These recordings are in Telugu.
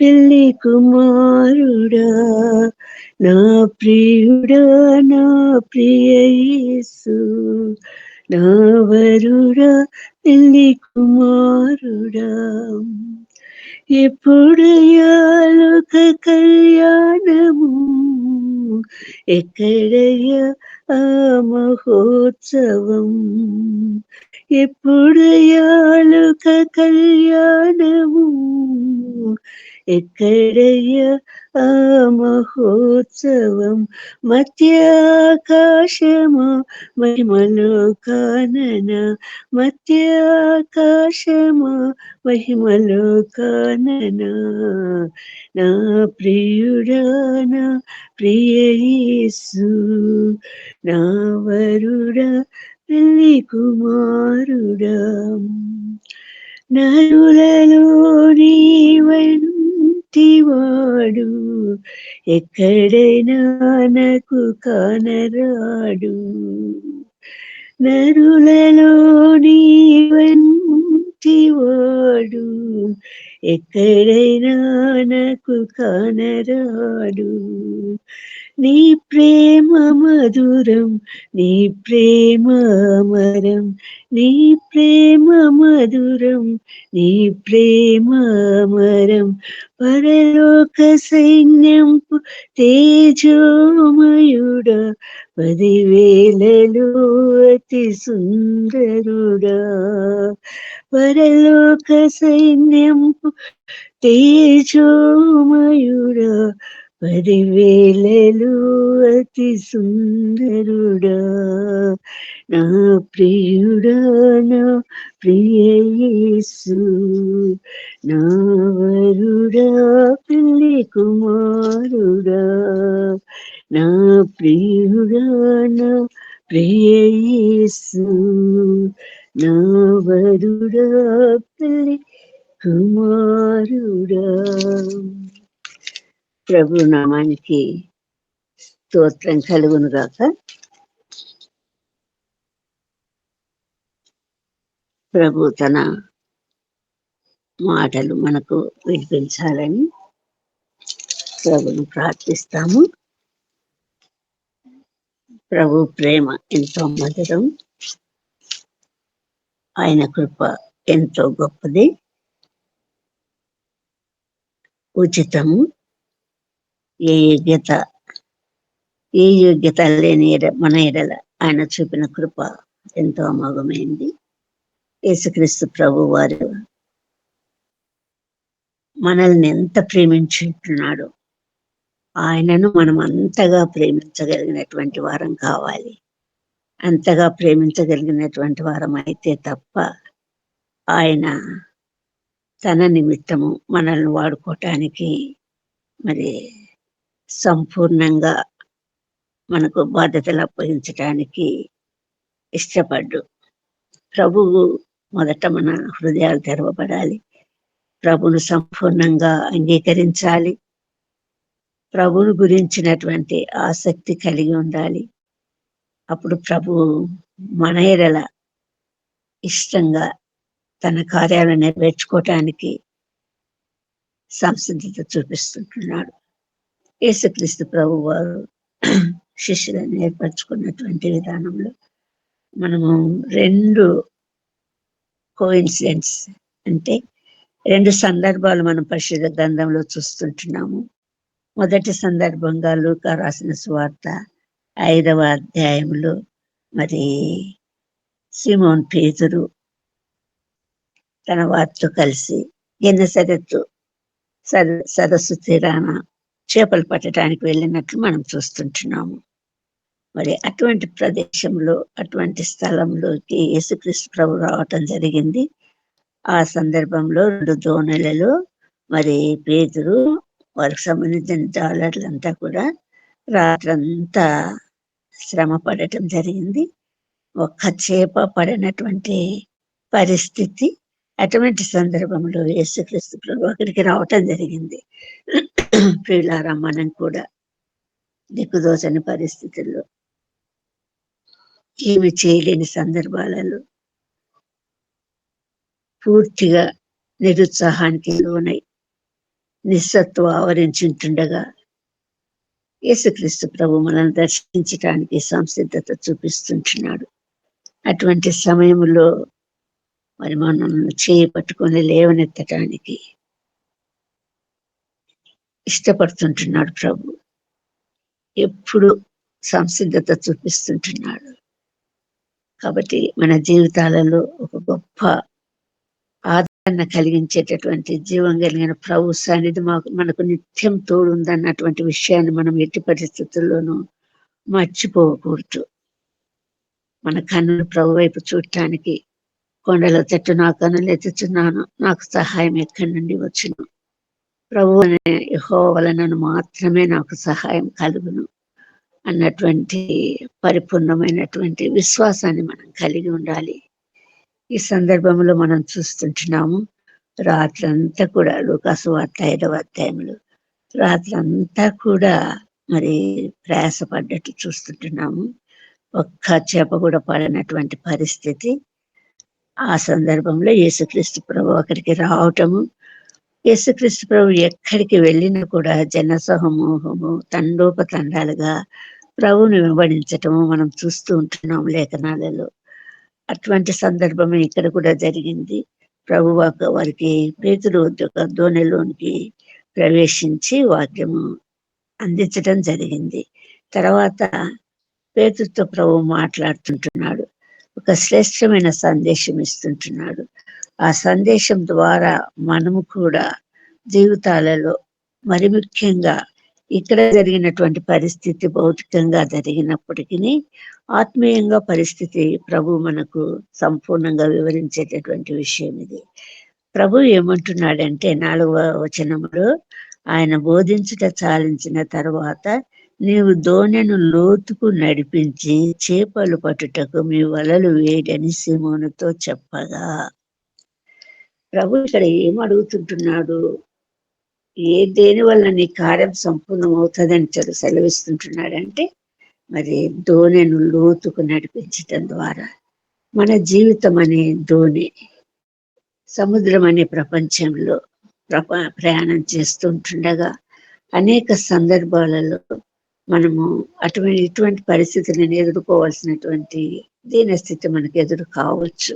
పెళ్ళి కుమారుడా నా ప్రియుడా నా ప్రియేసు నా వరుడా పెళ్ళి కుమారుడా ఎప్పుడయాలోక కళ్యాణము ఎక్కడయ్యా ఆ మహోత్సవం ఎప్పుడయాలోక కళ్యాణము ఎక్కడయ్యా ఆ మహోత్సవం? మధ్యాకాశమా మహిమలో కానన మధ్యాకాశమా మహిమలో కానన నా ప్రియుడానా ప్రియసు నా వరుడా పెళ్ళి కుమారుడా. నరులలో నీవను వాడు ఎక్కడైనా నాకు కానరాడు. నరులలో నీవంటివాడు ఎక్కడైనా నాకు కానరాడు. నీ ప్రేమ మధురం నీ ప్రేమ అమరం నీ ప్రేమ మధురం నీ ప్రేమ అమరం. పరలోక సైన్యం తేజోమయుడ పదివేలలో అతి సుందరుడా. పరలోక సైన్యం తేజోమయుడా పదివేలలు అతి సుందరుడా నా ప్రియుడా నా ప్రియేసు నా వరుడా పిల్లి కుమారుడా నా ప్రియుడా నా ప్రియేసు నా వరుడా పిల్లి కుమారుడా. ప్రభు నామానికి స్తోత్రం కలుగును గాక. ప్రభు తన మాటలు మనకు వినిపించాలని ప్రభును ప్రార్థిస్తాము. ప్రభు ప్రేమ ఎంతో మధురం. ఆయన కృప ఎంతో గొప్పది. ఉచితము. ఏ యోగ్యత ఏ యోగ్యత లేని మన ఎడల ఆయన చూపిన కృప ఎంతో అమోఘమైంది. యేసుక్రీస్తు ప్రభు వారు మనల్ని ఎంత ప్రేమించుంటున్నాడు ఆయనను మనం అంతగా ప్రేమించగలిగినటువంటి వారం కావాలి. అంతగా ప్రేమించగలిగినటువంటి వారం అయితే తప్ప ఆయన తన నిమిత్తము మనల్ని వాడుకోవటానికి మరి సంపూర్ణంగా మనకు బాధ్యతలు అప్పగించడానికి ఇష్టపడ్డు. ప్రభువు మొదట మన హృదయాలు తెరవబడాలి. ప్రభును సంపూర్ణంగా అంగీకరించాలి. ప్రభును గురించినటువంటి ఆసక్తి కలిగి ఉండాలి. అప్పుడు ప్రభు మన ఎడల ఇష్టంగా తన కార్యాలను నెరవేర్చుకోవటానికి సంసిద్ధత చూపిస్తుంటున్నాడు. యేసుక్రీస్తు ప్రభు వారు శిష్యులను ఏర్పరచుకున్నటువంటి విధానంలో మనము రెండు కోఇన్సిడెంట్స్ అంటే రెండు సందర్భాలు మనం పరిశుద్ధ గ్రంథంలో చూస్తుంటున్నాము. మొదటి సందర్భంగా లూక రాసిన సువార్త ఐదవ అధ్యాయంలో మరి సిమోన్ పేతురు తన వారితో కలిసి ఎన్న సరత్తు సదస్సు తీరాన చేపలు పట్టడానికి వెళ్ళినట్లు మనం చూస్తుంటున్నాము. మరి అటువంటి ప్రదేశంలో అటువంటి స్థలంలోకి యేసుక్రీస్తు ప్రభు రావటం జరిగింది. ఆ సందర్భంలో రెండు దోణలలో మరి పేదరు వారికి సంబంధించిన డాలర్లంతా కూడా రాత్రంతా శ్రమ పడటం జరిగింది. ఒక్క చేప పడినటువంటి పరిస్థితి అటువంటి సందర్భంలో యేసుక్రీస్తు ప్రభు అక్కడికి రావటం జరిగింది. ప్రియులారా మనం కూడా దిక్కుదోచని పరిస్థితుల్లో ఏమి చేయలేని సందర్భాలలో పూర్తిగా నిరుత్సాహానికి లోనై నిస్సత్వం ఆవరించుంటుండగా యేసుక్రీస్తు ప్రభు మనల్ని దర్శించడానికి సంసిద్ధత చూపిస్తుంటున్నాడు. అటువంటి సమయంలో మరి మనల్ని చేయి పట్టుకొని లేవనెత్తటానికి ఇష్టపడుతుంటున్నాడు ప్రభు. ఎప్పుడు సంసిద్ధత చూపిస్తుంటున్నాడు. కాబట్టి మన జీవితాలలో ఒక గొప్ప ఆదరణ కలిగించేటటువంటి జీవం కలిగిన ప్రభు సన్నిధి మాకు మనకు నిత్యం తోడుందన్నటువంటి విషయాన్ని మనం ఎట్టి పరిస్థితుల్లోనూ మర్చిపోకూడదు. మన కన్నులు ప్రభు వైపు చూడటానికి కొండల తట్టు నా కన్నులు నాకు సహాయం ఎక్కడి నుండి వచ్చును? ప్రభు అనే యహో వలనను మాత్రమే నాకు సహాయం కలుగును అన్నటువంటి పరిపూర్ణమైనటువంటి విశ్వాసాన్ని మనం కలిగి ఉండాలి. ఈ సందర్భంలో మనం చూస్తుంటున్నాము రాత్రంతా కూడా లూకాసు వార్త ఐదవ అధ్యాయములు రాత్రంతా కూడా మరి ప్రయాసపడ్డట్టు చూస్తుంటున్నాము. ఒక్క చేప కూడా పడినటువంటి పరిస్థితి ఆ సందర్భంలో యేసుక్రీస్తు ప్రభు అక్కడికి రావటము. యేసుక్రీస్తు ప్రభు ఎక్కడికి వెళ్ళినా కూడా జన సమూహము తండోపతండాలుగా ప్రభుని వెంబడించటము మనం చూస్తూ ఉంటున్నాం లేఖనాలలో. అటువంటి సందర్భమే ఇక్కడ కూడా జరిగింది. ప్రభు వారికి పేతుడు ఒక దోణిలోనికి ప్రవేశించి వాక్యము అందించడం జరిగింది. తర్వాత పేతుడితో ప్రభు మాట్లాడుతుంటున్నాడు. ఒక శ్రేష్టమైన సందేశం ఇస్తుంటున్నాడు. ఆ సందేశం ద్వారా మనము కూడా జీవితాలలో మరి ముఖ్యంగా ఇక్కడ జరిగినటువంటి పరిస్థితి భౌతికంగా జరిగినప్పటికీ ఆత్మీయంగా పరిస్థితి ప్రభు మనకు సంపూర్ణంగా వివరించేటటువంటి విషయం ఇది. ప్రభు ఏమంటున్నాడంటే నాలుగవ వచనములో ఆయన బోధించుట చాలించిన తర్వాత నీవు దోణెను లోతుకు నడిపించి చేపలు పట్టుటకు మీ వలలు వేయడని సీమోనుతో చెప్పగా. ప్రభు ఇక్కడ ఏం అడుగుతుంటున్నాడు? ఏ దేని వల్ల నీ కార్యం సంపూర్ణం అవుతుందని చెడు సెలవిస్తుంటున్నాడంటే మరి దోణెను లోతుకు నడిపించటం ద్వారా. మన జీవితం అనే దోణి సముద్రం అనే ప్రపంచంలో ప్రప ప్రయాణం చేస్తుంటుండగా అనేక సందర్భాలలో మనము అటువంటి ఇటువంటి పరిస్థితులను ఎదుర్కోవాల్సినటువంటి దీనస్థితి మనకు ఎదురు కావచ్చు.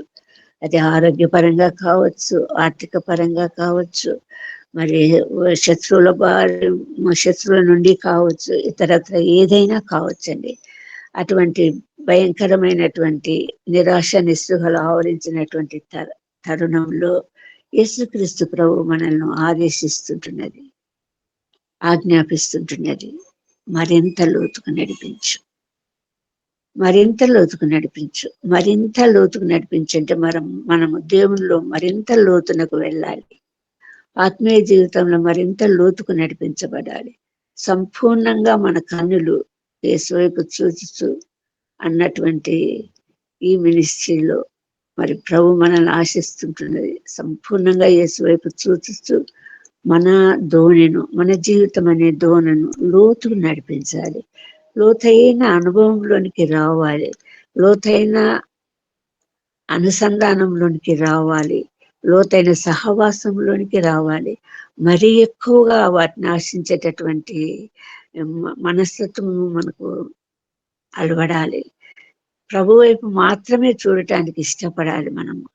అది ఆరోగ్యపరంగా కావచ్చు ఆర్థిక పరంగా కావచ్చు మరి శత్రువుల బారి శత్రువుల నుండి కావచ్చు ఇతరత్ర ఏదైనా కావచ్చండి. అటువంటి భయంకరమైనటువంటి నిరాశ నిస్పృహలు ఆవరించినటువంటి తర తరుణంలో యేసుక్రీస్తు ప్రభు మనల్ని ఆదేశిస్తుంటున్నది ఆజ్ఞాపిస్తుంటున్నది. మరింత లోతుకు నడిపించు. మరింత లోతుకు నడిపించు. మరింత లోతుకు నడిపించంటే మనం మనము దేవునిలో మరింత లోతునకు వెళ్ళాలి. ఆత్మీయ జీవితంలో మరింత లోతుకు నడిపించబడాలి. సంపూర్ణంగా మన కన్నులు యేసువైపు చూచుచు అన్నటువంటి ఈ మినిస్ట్రీలో మరి ప్రభు మనల్ని ఆశిస్తుంటున్నది. సంపూర్ణంగా యేసువైపు చూచుచు మన ధోనిను మన జీవితం అనే ధోనను లోతుకు నడిపించాలి. లోతైన అనుభవంలోనికి రావాలి. లోతైన అనుసంధానంలోనికి రావాలి. లోతైన సహవాసంలోనికి రావాలి. మరీ ఎక్కువగా వాటిని ఆశించేటటువంటి మనస్తత్వం మనకు అలవడాలి. ప్రభు వైపు మాత్రమే చూడటానికి ఇష్టపడాలి మనము.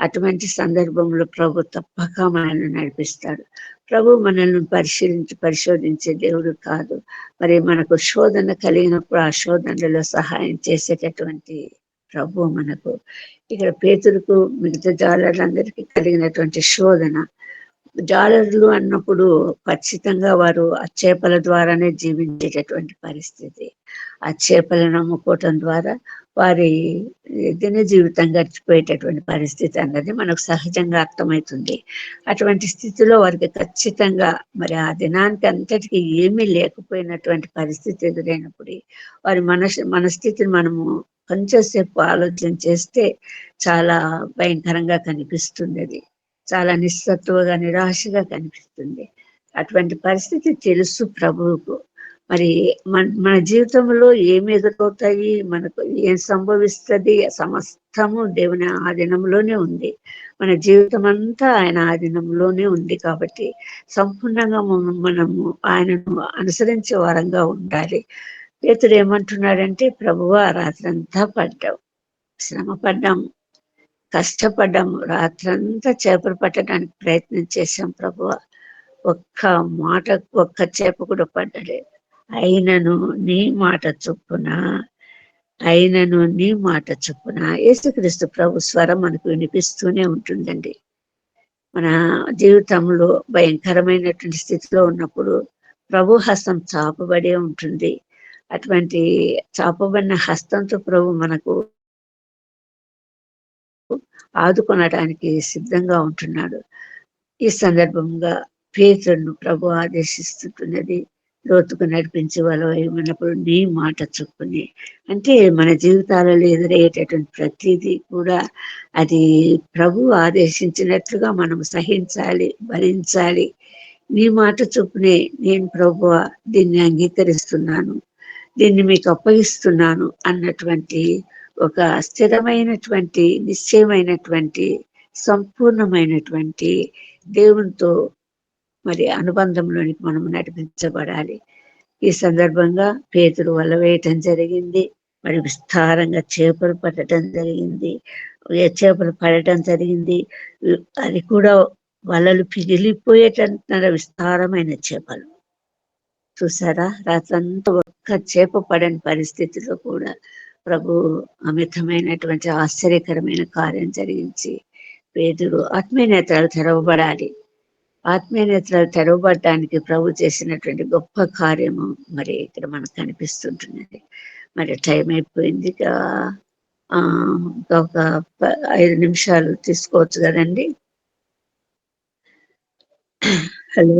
అటువంటి సందర్భంలో ప్రభు తప్పక మనల్ని నడిపిస్తాడు. ప్రభు మనల్ని పరిశీలించి పరిశోధించే దేవుడు కాదు. మరి మనకు శోధన కలిగినప్పుడు ఆ శోధనలో సహాయం చేసేటటువంటి ప్రభు మనకు. ఇక్కడ పేతులకు మిగతా జాలర్లందరికీ కలిగినటువంటి శోధన. జాలర్లు అన్నప్పుడు ఖచ్చితంగా వారు ఆ చేపల ద్వారానే జీవించేటటువంటి పరిస్థితి. ఆ చేపలను అమ్ముకోవటం ద్వారా వారి దిన జీవితం గడిచిపోయేటటువంటి పరిస్థితి అన్నది మనకు సహజంగా అర్థమవుతుంది. అటువంటి స్థితిలో వారికి ఖచ్చితంగా మరి ఆ దినానికి అంతటికి ఏమీ లేకపోయినటువంటి పరిస్థితి ఎదురైనప్పుడు వారి మనస్ మనస్థితిని మనము కొంచెంసేపు ఆలోచన చేస్తే చాలా భయంకరంగా కనిపిస్తుంది అది. చాలా నిస్సత్వగా నిరాశగా కనిపిస్తుంది. అటువంటి పరిస్థితి తెలుసు ప్రభువుకు. మరి మన మన జీవితంలో ఏమి ఎదురవుతాయి? మనకు ఏం సంభవిస్తుంది? సమస్తము దేవుని ఆధీనంలోనే ఉంది. మన జీవితం అంతా ఆయన ఆధీనంలోనే ఉంది కాబట్టి సంపూర్ణంగా మనము ఆయనను అనుసరించే వారంగా ఉండాలి. పేతుడు ఏమంటున్నాడంటే ప్రభువ రాత్రంతా పడ్డాం శ్రమ పడ్డాం కష్టపడ్డాము. రాత్రంతా చేపలు పట్టడానికి ప్రయత్నం చేశాం ప్రభువ. ఒక్క మాట ఒక్క చేప కూడా పడ్డలేదు. అయినను నీ మాట చొప్పున అయినను నీ మాట చొప్పున యేసుక్రీస్తు ప్రభు స్వరం మనకు వినిపిస్తూనే ఉంటుందండి. మన జీవితంలో భయంకరమైనటువంటి స్థితిలో ఉన్నప్పుడు ప్రభు హస్తం చాపబడే ఉంటుంది. అటువంటి చాపబడిన హస్తంతో ప్రభు మనకు ఆదుకొనడానికి సిద్ధంగా ఉంటున్నాడు. ఈ సందర్భంగా పేతులను ప్రభు ఆదేశిస్తున్నది లోతుకు నడిపించే వాళ్ళు ఉన్నప్పుడు నీ మాట చొప్పుని. అంటే మన జీవితాలలో ఎదురయ్యేటటువంటి ప్రతిదీ కూడా అది ప్రభు ఆదేశించినట్లుగా మనం సహించాలి భరించాలి. నీ మాట చొప్పునే నేను ప్రభు దీన్ని అంగీకరిస్తున్నాను దీన్ని మీకు అప్పగిస్తున్నాను అన్నటువంటి ఒక స్థిరమైనటువంటి నిశ్చయమైనటువంటి సంపూర్ణమైనటువంటి దేవునితో మరి అనుబంధంలోనికి మనం నడిపించబడాలి. ఈ సందర్భంగా పేతుడు వల్ల వేయటం జరిగింది. మరి విస్తారంగా చేపలు పట్టడం జరిగింది. చేపలు పడటం జరిగింది. అది కూడా వలలు పిగిలిపోయేటంటున్నారు విస్తారమైన చేపలు. చూసారా? రాత్రంతా ఒక్క చేప పడని పరిస్థితిలో కూడా ప్రభు అమితమైనటువంటి ఆశ్చర్యకరమైన కార్యం జరిగించి పేదలు ఆత్మీయ తెరవబడాలి. ఆత్మీయ నేత్రాలు తెరవబడటానికి ప్రభు చేసినటువంటి గొప్ప కార్యము మరి ఇక్కడ మనకు కనిపిస్తుంటున్నది. మరి టైం అయిపోయింది ఒక ఐదు నిమిషాలు తీసుకోవచ్చు కదండి? హలో.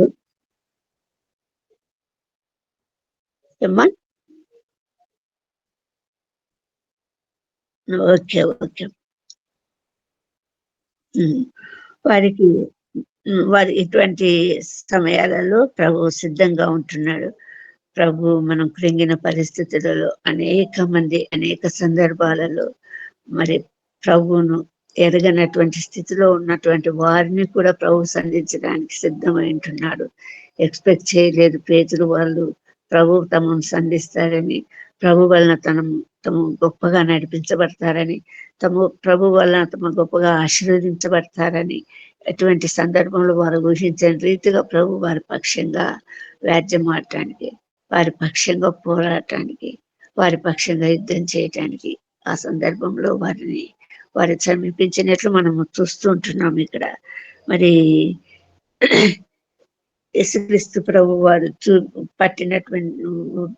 ఏమ్మా? Okay okay. వారికి వారి ఇటువంటి సమయాలలో ప్రభు సిద్ధంగా ఉంటున్నాడు. ప్రభు మనం కృంగిన పరిస్థితులలో అనేక మంది అనేక సందర్భాలలో మరి ప్రభువును ఎరగనటువంటి స్థితిలో ఉన్నటువంటి వారిని కూడా ప్రభు సంధించడానికి సిద్ధమై ఉంటున్నాడు. ఎక్స్పెక్ట్ చేయలేదు పేతులు వాళ్ళు ప్రభు తమను సంధిస్తారని ప్రభు వలన తన తము గొప్పగా నడిపించబడతారని తమ ప్రభు వలన తమ గొప్పగా ఆశీర్వదించబడతారని ఎటువంటి సందర్భంలో వారు ఊహించని రీతిగా ప్రభు వారి పక్షంగా వ్యాజ్యం ఆడటానికి వారి పక్షంగా పోరాటానికి వారి పక్షంగా యుద్ధం చేయటానికి ఆ సందర్భంలో వారిని వారి సమీపించినట్లు మనము చూస్తూ ఉంటున్నాం ఇక్కడ. మరి యేసుక్రీస్తు ప్రభు వారు చూ పట్టినటువంటి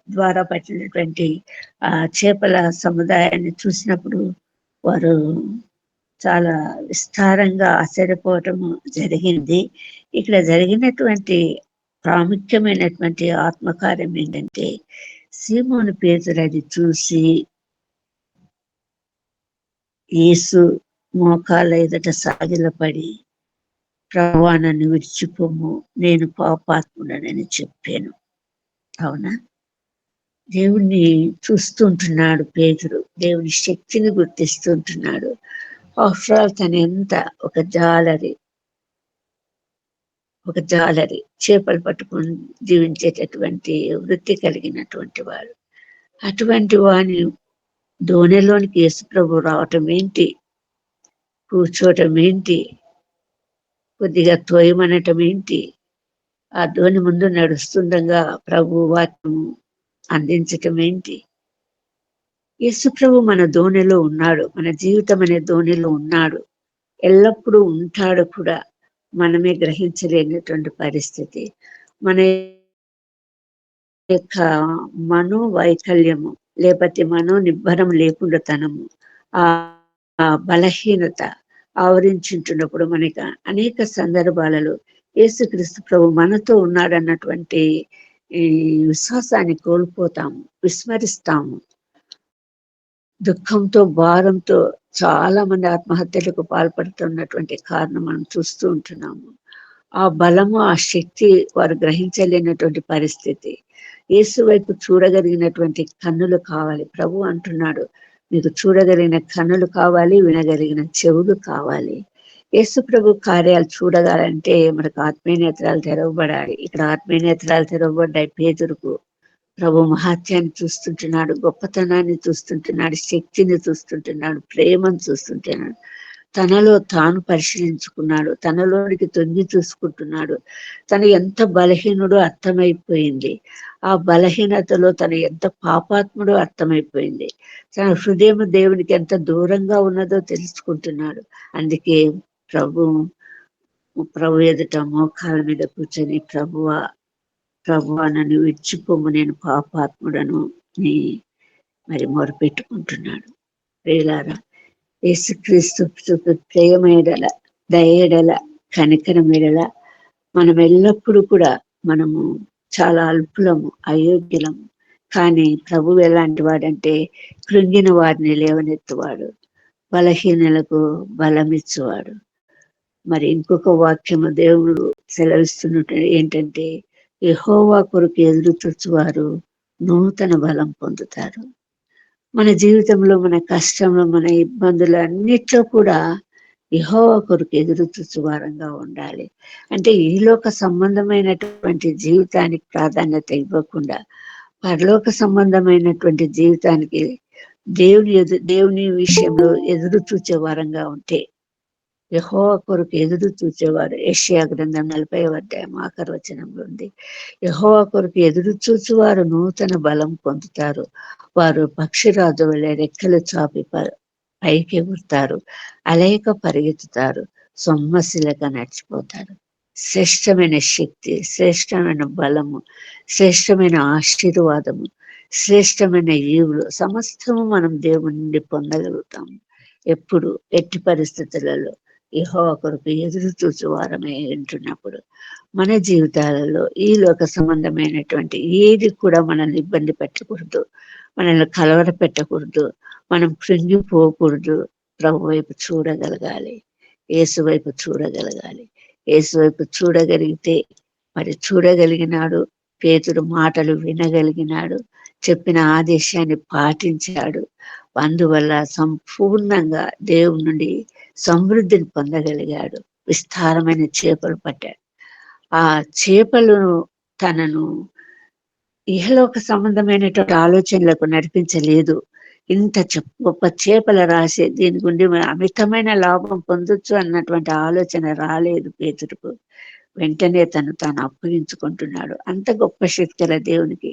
ద్వారా పట్టినటువంటి ఆ చేపల సముదాయాన్ని చూసినప్పుడు వారు చాలా విస్తారంగా ఆశ్చర్యపోవటము జరిగింది. ఇక్కడ జరిగినటువంటి ప్రాముఖ్యమైనటువంటి ఆత్మకార్యం ఏంటంటే సీమోని పేదరు అది చూసి యేసు మోకాల ఎదుట సాగిలపడి ప్రభా నన్ను విడిచిపోము నేను పాపాత్ముడనని చెప్పాను. అవునా? దేవుణ్ణి చూస్తుంటున్నాడు పేదరు దేవుని శక్తిని గుర్తిస్తుంటున్నాడు ఆఫ్టర్ ఆల్ తన ఎంత? ఒక జాలరి. ఒక జాలరి. చేపలు పట్టుకొని జీవించేటటువంటి వృత్తి కలిగినటువంటి వాడు. అటువంటి వాని దోణిలోనికి యేసుప్రభు రావటం ఏంటి? కూర్చోవటం ఏంటి? కొద్దిగా తోయమనటం ఏంటి? ఆ ధోని ముందు నడుస్తుండగా ప్రభు వాక్యము అందించటం ఏంటి? యేసుప్రభు మన ధోనిలో ఉన్నాడు మన జీవితం అనే ధోనిలో ఉన్నాడు. ఎల్లప్పుడూ ఉంటాడు కూడా మనమే గ్రహించలేనటువంటి పరిస్థితి. మన యొక్క మనో వైకల్యము లేకపోతే మనో నిబ్బరం లేకుండా తనము ఆ బలహీనత ఆవరించుంటున్నప్పుడు మనకి అనేక సందర్భాలలో యేసుక్రీస్తు ప్రభు మనతో ఉన్నాడన్నటువంటి ఈ విశ్వాసాన్ని కోల్పోతాము విస్మరిస్తాము. దుఃఖంతో భారంతో చాలా మంది ఆత్మహత్యలకు పాల్పడుతున్నటువంటి కారణం మనం చూస్తూ ఉంటున్నాము. ఆ బలము ఆ శక్తి వారు గ్రహించలేనటువంటి పరిస్థితి. యేసు వైపు చూడగలిగినటువంటి కన్నులు కావాలి. ప్రభు అంటున్నాడు మీకు చూడగలిగిన కన్నులు కావాలి వినగలిగిన చెవులు కావాలి. యేసు ప్రభు కార్యాలు చూడగాలంటే మనకు ఆత్మీయ నేత్రాలు తెరవబడాలి. ఇక్కడ ఆత్మీయ నేత్రాలు తెరవబడ్డాయి పేదరుకు ప్రభు మహాత్యాన్ని చూస్తుంటున్నాడు గొప్పతనాన్ని చూస్తుంటున్నాడు శక్తిని చూస్తుంటున్నాడు ప్రేమను చూస్తుంటున్నాడు. తనలో తాను పరిశీలించుకున్నాడు తనలోనికి తొంగి చూసుకుంటున్నాడు. తను ఎంత బలహీనుడో అర్థమైపోయింది. ఆ బలహీనతలో తను ఎంత పాపాత్ముడో అర్థమైపోయింది. తన హృదయం దేవునికి ఎంత దూరంగా ఉన్నదో తెలుసుకుంటున్నాడు. అందుకే ప్రభు ప్రభు ఎదుట మోకాల మీద కూర్చొని ప్రభువ ప్రభు నన్ను విడిచిపోము నేను పాపాత్ముడను నీ మరి మొరపెట్టుకుంటున్నాడు వేలారా యేసుక్రీస్తు ప్రేమేడల దయేడల కనికరమేడల మనం ఎల్లప్పుడూ కూడా మనము చాలా అల్పులము అయోగ్యులము. కానీ ప్రభు ఎలాంటి వాడంటే కృంగిన వారిని లేవనెత్తువాడు బలహీనలకు బలమిచ్చువాడు. మరి ఇంకొక వాక్యము దేవుడు సెలవిస్తున్నట్టు ఏంటంటే యహోవా కొరకు ఎదురు చూచువారు నూతన బలం పొందుతారు. మన జీవితంలో మన కష్టంలో మన ఇబ్బందులు అన్నిట్లో కూడా యహోవా కొరకు ఎదురు వారంగా ఉండాలి. అంటే ఈలోక సంబంధమైనటువంటి జీవితానికి ప్రాధాన్యత ఇవ్వకుండా పరలోక సంబంధమైనటువంటి జీవితానికి దేవుని ఎదు దేవుని విషయంలో ఎదురు చూచే వారంగా ఉంటే యహోవ కొరకు ఎదురు చూచేవారు. ఏషియా గ్రంథం నలభై అధ్యాయం ఆఖరి వచనంలో ఉంది. యహోవ కొరకు ఎదురు చూచువారు నూతన బలం పొందుతారు. వారు పక్షిరాజు వెళ్ళే రెక్కలు చాపి పైకి ఎగురుతారు అలేక పరిగెత్తుతారు. సొమ్మశిలగా నడిచిపోతారు. శ్రేష్టమైన శక్తి శ్రేష్టమైన బలము శ్రేష్టమైన ఆశీర్వాదము శ్రేష్టమైన ఈవులు సమస్తము మనం దేవుని నుండి పొందగలుగుతాము. ఎప్పుడు ఎట్టి పరిస్థితులలో ఇహో కొరకు ఎదురు చూచు వారమే వింటున్నప్పుడు మన జీవితాలలో ఈ లోక సంబంధమైనటువంటి ఏది కూడా మనల్ని ఇబ్బంది పెట్టకూడదు మనల్ని కలవర పెట్టకూడదు మనం కృంగిపోకూడదు. ప్రభు వైపు చూడగలగాలి ఏసు వైపు చూడగలగాలి. ఏసు వైపు చూడగలిగితే మరి చూడగలిగినాడు పేతుడు మాటలు వినగలిగినాడు చెప్పిన ఆదేశాన్ని పాటించాడు. అందువల్ల సంపూర్ణంగా దేవుని నుండి సమృద్ధిని పొందగలిగాడు. విస్తారమైన చేపలు పట్టాడు. ఆ చేపలను తనను ఇహలోక సంబంధమైనటువంటి ఆలోచనలకు నడిపించలేదు. ఇంత గొప్ప చేపల రాసే దీని గుండి అమితమైన లాభం పొందొచ్చు అన్నటువంటి ఆలోచన రాలేదు పేతుడుకు వెంటనే తను తాను అప్పగించుకుంటున్నాడు. అంత గొప్ప శక్తుల దేవునికి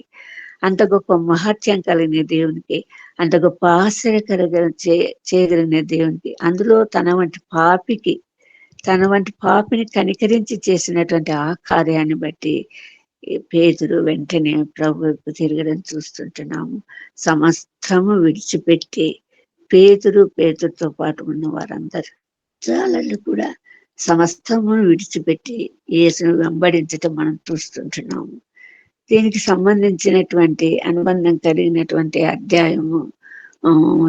అంత గొప్ప మహత్యం కలిగిన దేవునికి అంత గొప్ప ఆశ్చర్య చే చేయగలిగిన దేవునికి అందులో తన వంటి పాపికి తన వంటి పాపిని కనికరించి చేసినటువంటి ఆ కార్యాన్ని బట్టి పేదలు వెంటనే ప్రభు వైపు తిరగడం చూస్తుంటున్నాము. సమస్తము విడిచిపెట్టి పేదలు పేదలతో పాటు ఉన్న వారందరూ కూడా సమస్తము విడిచిపెట్టి యేసును వెంబడించటం మనం చూస్తుంటున్నాము. దీనికి సంబంధించినటువంటి అనుబంధం కలిగినటువంటి అధ్యాయము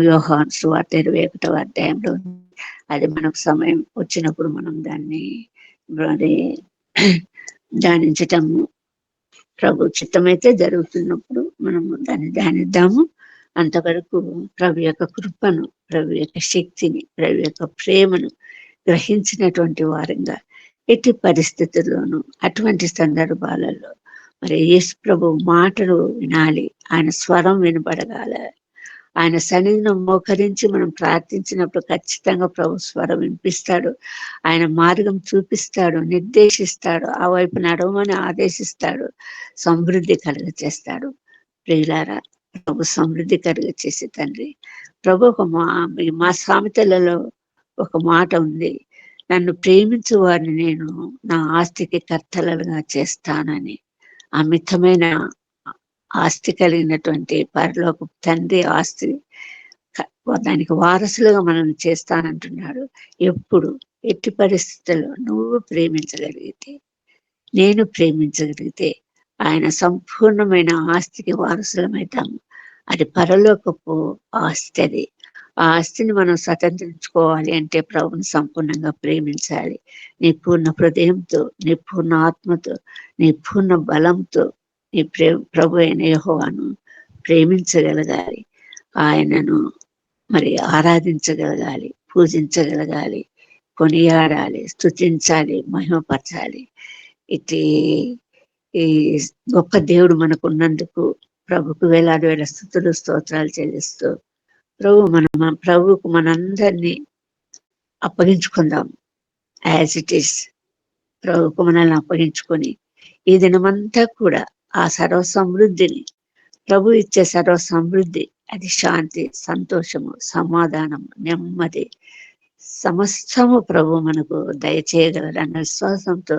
యోహాన్ సువార్త ఇరవై ఒకటవ అధ్యాయంలో అది మనకు సమయం వచ్చినప్పుడు మనం దాన్ని మరి ధ్యానించటము. ప్రభు చిత్తమైతే జరుగుతున్నప్పుడు మనము దాన్ని ధ్యానిద్దాము. అంతవరకు ప్రభు యొక్క కృపను ప్రభు యొక్క శక్తిని ప్రభు యొక్క ప్రేమను గ్రహించినటువంటి వారంగా ఎట్టి పరిస్థితుల్లోనూ అటువంటి సందర్భాలలో మరి యేసు ప్రభు మాటలు వినాలి. ఆయన స్వరం వినబడగాల. ఆయన సన్నిధిని మోకరించి మనం ప్రార్థించినప్పుడు ఖచ్చితంగా ప్రభు స్వరం వినిపిస్తాడు. ఆయన మార్గం చూపిస్తాడు నిర్దేశిస్తాడు ఆ వైపు నడవమని ఆదేశిస్తాడు సమృద్ధి కలుగ చేస్తాడు ప్రియులారా ప్రభు సమృద్ధి కలుగ చేసి తండ్రి ప్రభు ఒక మా మా సామెతలలో ఒక మాట ఉంది. నన్ను ప్రేమించు వారిని నేను నా ఆస్తికి కర్తలుగా చేస్తానని. అమితమైన ఆస్తి కలిగినటువంటి పరలోక తండ్రి ఆస్తి దానికి వారసులుగా మనం చేస్తానంటున్నాడు. ఎప్పుడు? ఎట్టి పరిస్థితుల్లో నువ్వు ప్రేమించగలిగితే నేను ప్రేమించగలిగితే ఆయన సంపూర్ణమైన ఆస్తికి వారసులమవుతాము అది పరలోకపు ఆస్తి అది. ఆ ఆస్తిని మనం స్వతంత్రించుకోవాలి అంటే ప్రభుని సంపూర్ణంగా ప్రేమించాలి. నీ పూర్ణ హృదయంతో నీ పూర్ణ ఆత్మతో నీ పూర్ణ బలంతో నీ ప్రే ప్రభు అయిన యహోవాను ప్రేమించగలగాలి. ఆయనను మరి ఆరాధించగలగాలి పూజించగలగాలి కొనియాడాలి స్థుతించాలి మహిమపరచాలి. ఇటు ఈ గొప్ప దేవుడు మనకు ఉన్నందుకు ప్రభుకు వేలాది వేల స్థుతులు స్తోత్రాలు చెల్లిస్తూ ప్రభు మన ప్రభుకు మనందరినీ అప్పగించుకుందాం. యాజ్ ఇట్ ఈస్ ప్రభుకు మనల్ని అప్పగించుకొని ఈ దినమంతా కూడా ఆ సర్వ సమృద్ధిని ప్రభు ఇచ్చే సర్వ సమృద్ధి అది శాంతి సంతోషము సమాధానం నెమ్మది సమస్తము ప్రభు మనకు దయచేయగలరన్న విశ్వాసంతో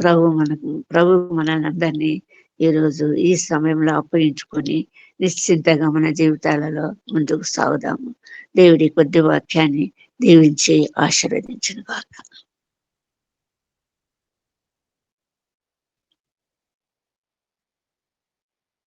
ప్రభు మనకు ప్రభు మనల్ని అందరినీ ఈరోజు ఈ సమయంలో అప్పగించుకొని నిశ్చింతగా మన జీవితాలలో ముందుకు సాగుదాము. దేవుడి కొద్ది వాక్యాన్ని దీవించి ఆశీర్వదించిన కాక